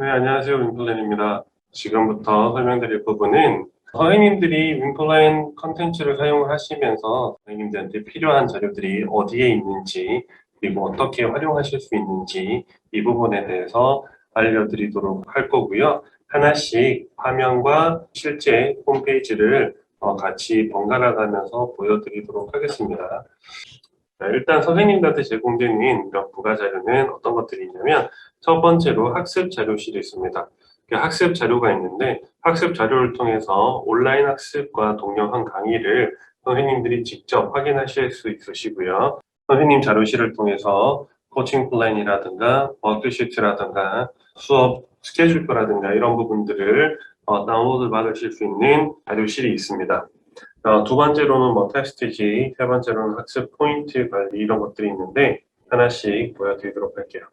네, 안녕하세요. 윈플랜입니다. 지금부터 설명드릴 부분은 선생님들이 윈플랜 컨텐츠를 사용하시면서 선생님들한테 필요한 자료들이 어디에 있는지 그리고 어떻게 활용하실 수 있는지 이 부분에 대해서 알려드리도록 할 거고요. 하나씩 화면과 실제 홈페이지를 어, 같이 번갈아 가면서 보여드리도록 하겠습니다. 자, 일단 선생님들한테 제공되는 몇 부가 자료는 어떤 것들이 있냐면 첫 번째로 학습 자료실이 있습니다. 그 학습 자료가 있는데 학습 자료를 통해서 온라인 학습과 동영상 강의를 선생님들이 직접 확인하실 수 있으시고요. 선생님 자료실을 통해서 코칭 플랜이라든가 워크시트라든가 수업 스케줄표라든가 이런 부분들을 어, 다운로드 받으실 수 있는 자료실이 있습니다. 어, 두 번째로는 뭐 테스트지, 세 번째로는 학습 포인트 관리 이런 것들이 있는데 하나씩 보여드리도록 할게요.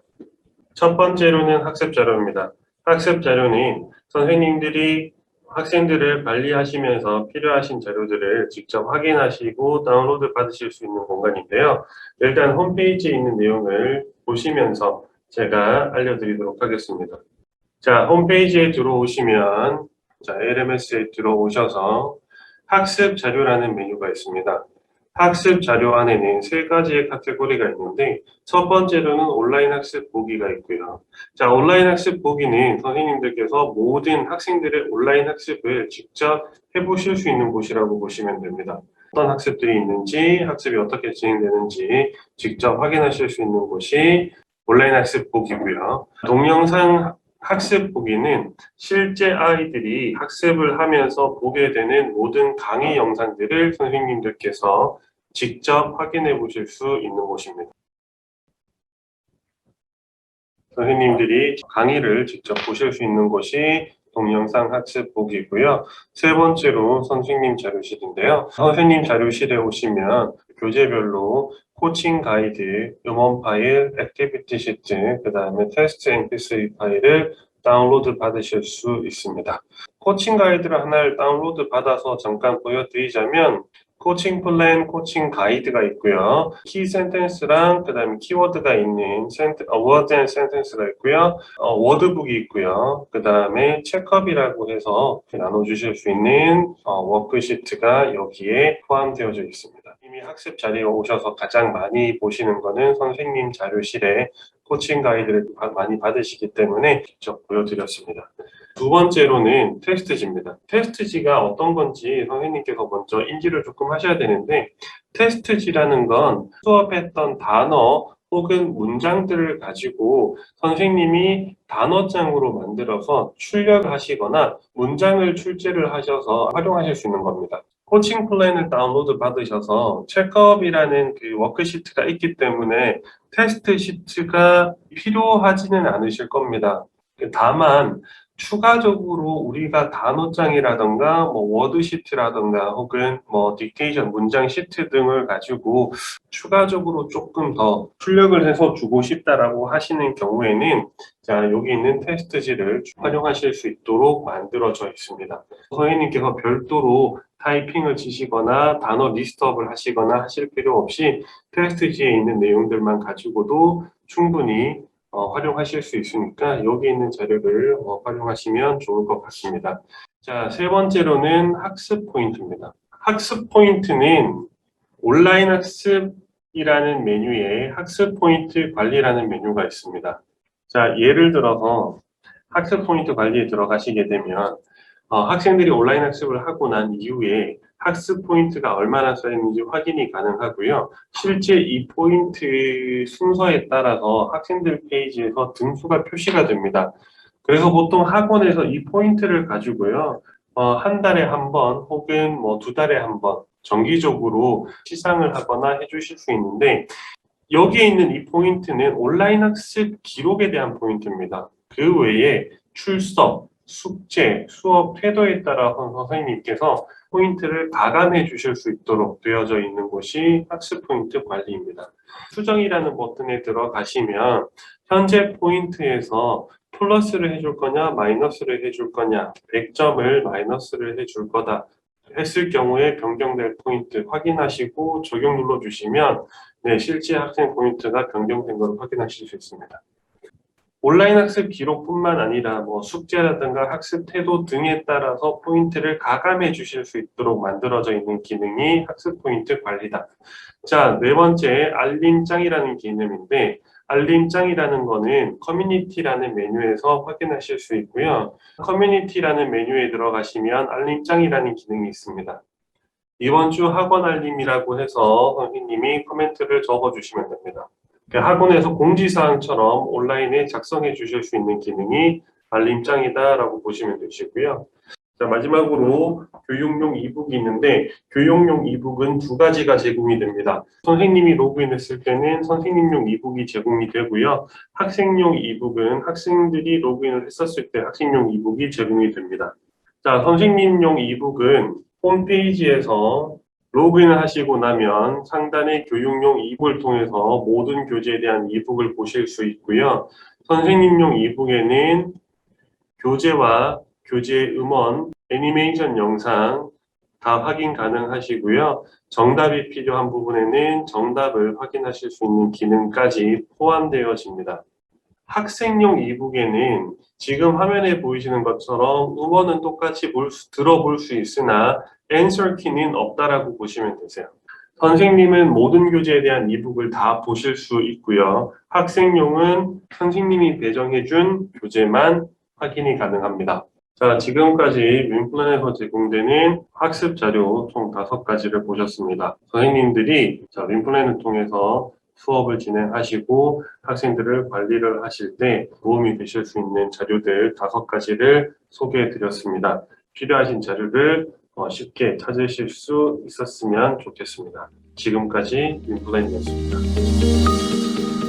첫 번째로는 학습 자료입니다. 학습 자료는 선생님들이 학생들을 관리하시면서 필요하신 자료들을 직접 확인하시고 다운로드 받으실 수 있는 공간인데요. 일단 홈페이지에 있는 내용을 보시면서 제가 알려드리도록 하겠습니다. 자, 홈페이지에 들어오시면 자, LMS에 들어오셔서 학습 자료라는 메뉴가 있습니다. 학습 자료 안에는 세 가지의 카테고리가 있는데 첫 번째로는 온라인 학습 보기가 있고요. 자, 온라인 학습 보기는 선생님들께서 모든 학생들의 온라인 학습을 직접 해보실 수 있는 곳이라고 보시면 됩니다. 어떤 학습들이 있는지, 학습이 어떻게 진행되는지 직접 확인하실 수 있는 곳이 온라인 학습 보기고요. 동영상 학습 보기는 실제 아이들이 학습을 하면서 보게 되는 모든 강의 영상들을 선생님들께서 직접 확인해 보실 수 있는 곳입니다. 선생님들이 강의를 직접 보실 수 있는 곳이 동영상 학습 보기고요. 세 번째로 선생님 자료실인데요. 선생님 자료실에 오시면 교재별로 코칭 가이드, 음원 파일, 액티비티 시트, 그 다음에 테스트 mp3 파일을 다운로드 받으실 수 있습니다. 코칭 가이드를 하나를 다운로드 받아서 잠깐 보여드리자면 코칭 플랜, 코칭 가이드가 있고요. 키 센텐스랑 그 다음에 키워드가 있는 센트, 어, 워드 앤 센텐스가 있고요. 어, 워드북이 있고요. 그 다음에 체크업이라고 해서 나눠주실 수 있는 어, 워크시트가 여기에 포함되어져 있습니다. 이미 학습 자리에 오셔서 가장 많이 보시는 거는 선생님 자료실에 코칭 가이드를 바- 많이 받으시기 때문에 직접 보여드렸습니다. 두 번째로는 테스트지입니다. 테스트지가 어떤 건지 선생님께서 먼저 인지를 조금 하셔야 되는데 테스트지라는 건 수업했던 단어 혹은 문장들을 가지고 선생님이 단어장으로 만들어서 출력을 하시거나 문장을 출제를 하셔서 활용하실 수 있는 겁니다. 코칭 플랜을 다운로드 받으셔서 체크업이라는 그 워크시트가 있기 때문에 테스트 시트가 필요하지는 않으실 겁니다. 다만 추가적으로 우리가 단어장이라던가 뭐 워드 시트라던가 혹은 뭐 딕테이션 문장 시트 등을 가지고 추가적으로 조금 더 출력을 해서 주고 싶다라고 하시는 경우에는 자 여기 있는 테스트지를 활용하실 수 있도록 만들어져 있습니다. 선생님께서 별도로 타이핑을 치시거나 단어 리스트업을 하시거나 하실 필요 없이 테스트지에 있는 내용들만 가지고도 충분히 어, 활용하실 수 있으니까 여기 있는 자료를 어, 활용하시면 좋을 것 같습니다. 자, 세 번째로는 학습 포인트입니다. 학습 포인트는 온라인 학습이라는 메뉴에 학습 포인트 관리라는 메뉴가 있습니다. 자, 예를 들어서 학습 포인트 관리에 들어가시게 되면 어, 학생들이 온라인 학습을 하고 난 이후에 학습 포인트가 얼마나 쌓였는지 확인이 가능하고요. 실제 이 포인트 순서에 따라서 학생들 페이지에서 등수가 표시가 됩니다. 그래서 보통 학원에서 이 포인트를 가지고요. 어, 한 달에 한 번 혹은 뭐 두 달에 한 번 정기적으로 시상을 하거나 해주실 수 있는데 여기에 있는 이 포인트는 온라인 학습 기록에 대한 포인트입니다. 그 외에 출석, 숙제, 수업 태도에 따라 선생님께서 포인트를 가감해 주실 수 있도록 되어져 있는 곳이 학습 포인트 관리입니다. 수정이라는 버튼에 들어가시면 현재 포인트에서 플러스를 해줄 거냐 마이너스를 해줄 거냐 100점을 마이너스를 해줄 거다 했을 경우에 변경될 포인트 확인하시고 적용 눌러주시면 네, 실제 학생 포인트가 변경된 걸 확인하실 수 있습니다. 온라인 학습 기록뿐만 아니라 뭐 숙제라든가 학습 태도 등에 따라서 포인트를 가감해 주실 수 있도록 만들어져 있는 기능이 학습 포인트 관리다. 자, 네 번째 알림장이라는 개념인데 알림장이라는 거는 커뮤니티라는 메뉴에서 확인하실 수 있고요. 커뮤니티라는 메뉴에 들어가시면 알림장이라는 기능이 있습니다. 이번 주 학원 알림이라고 해서 선생님이 코멘트를 적어 주시면 됩니다. 그 학원에서 공지사항처럼 온라인에 작성해 주실 수 있는 기능이 알림장이다라고 보시면 되시고요. 자, 마지막으로 교육용 이북이 있는데 교육용 이북은 두 가지가 제공이 됩니다. 선생님이 로그인했을 때는 선생님용 이북이 제공이 되고요. 학생용 이북은 학생들이 로그인을 했었을 때 학생용 이북이 제공이 됩니다. 자, 선생님용 이북은 홈페이지에서 로그인을 하시고 나면 상단의 교육용 이북을 통해서 모든 교재에 대한 이북을 보실 수 있고요. 선생님용 이북에는 교재와 교재 음원, 애니메이션 영상 다 확인 가능하시고요. 정답이 필요한 부분에는 정답을 확인하실 수 있는 기능까지 포함되어집니다. 학생용 이북에는 지금 화면에 보이시는 것처럼 음원은 똑같이 볼 수- 들어볼 수 있으나 answer 키는 없다라고 보시면 되세요. 선생님은 모든 교재에 대한 이북을 다 보실 수 있고요. 학생용은 선생님이 배정해준 교재만 확인이 가능합니다. 자, 지금까지 윈플랜에서 제공되는 학습 자료 총 다섯 가지를 보셨습니다. 선생님들이 자, 윈플랜을 통해서 수업을 진행하시고 학생들을 관리를 하실 때 도움이 되실 수 있는 자료들 다섯 가지를 소개해 드렸습니다. 필요하신 자료를 어, 쉽게 찾으실 수 있었으면 좋겠습니다. 지금까지 윈플랜이었습니다.